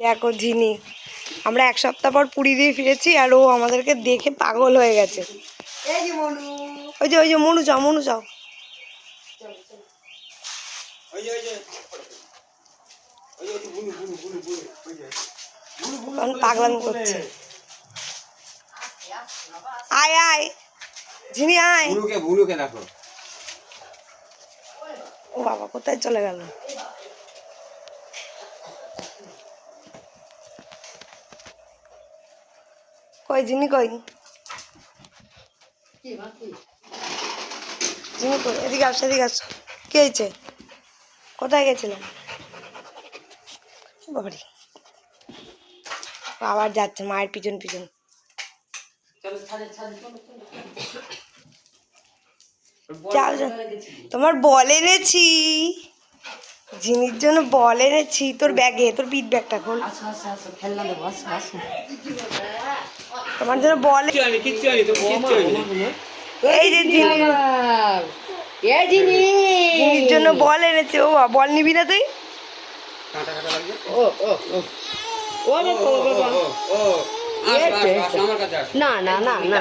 দেখো ঝিনি আমরা এক সপ্তাহ পর পুরী দিয়ে ফিরেছি আর ও আমাদেরকে দেখে পাগল হয়ে গেছে। ওই যে ওই যে মনু যাও মনু যাও। পাগলাম করছে? আয় আয়। ঝিনি আয়। ও বাবা কোথায় চলে গেল? কই জিনি কই? জিনি কই? এদিকে আসো এদিকে আসো। কি হয়েছে? কোথায় গেছিলাম বাবারি। আবার যাচ্ছে মায়ের পিছন পিছন। তোমার বল এনেছি। জিনির জন্য বল এনেছি। তোর ব্যাগে তোর পিঠ ব্যাগটা খোল তোমার জন্য বলে আমি এই যে জন্য বল এনেছে ও বল নিবি না তুই? না না না না।